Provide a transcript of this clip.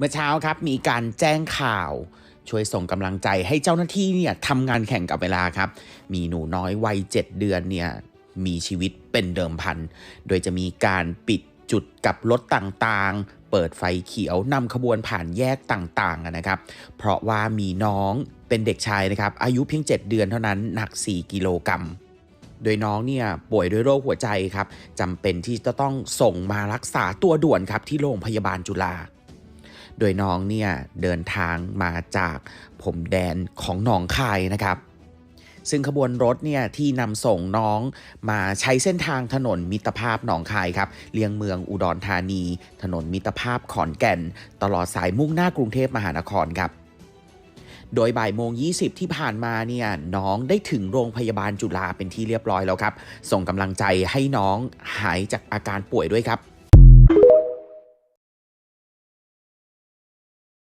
เมื่อเช้าครับมีการแจ้งข่าว ช่วยส่งกำลังใจให้เจ้าหน้าที่เนี่ยทำงานแข่งกับเวลาครับ มีหนูน้อยวัย 7 เดือนเนี่ยมีชีวิตเป็นเดิมพัน โดยจะมีการปิดจุดกับรถต่างๆ เปิดไฟเขียวนำขบวนผ่านแยกต่างๆนะครับ เพราะว่ามีน้องเป็นเด็กชายนะครับ อายุเพียง 7 เดือนเท่านั้นหนัก 4 กิโลกรัมโดยน้องเนี่ยป่วยด้วยโรคหัวใจครับจำเป็นที่จะต้องส่งมารักษาตัวด่วนครับที่โรงพยาบาลจุฬา โดยน้องเนี่ยเดินทางมาจากผมแดนของหนองคายนะครับ ซึ่งขบวนรถเนี่ยที่นำส่งน้องมาใช้เส้นทางถนนมิตรภาพหนองคายครับเลียงเมืองอุดรธานี ถนนมิตรภาพขอนแก่น ตลอดสายมุ่งหน้ากรุงเทพมหานครครับโดยบ่ายโมง 20 ที่ผ่านมาเนี่ยน้องได้ถึงโรงพยาบาลจุฬาเป็นที่เรียบร้อยแล้วครับ ส่งกำลังใจให้น้องหายจากอาการป่วยด้วยครับ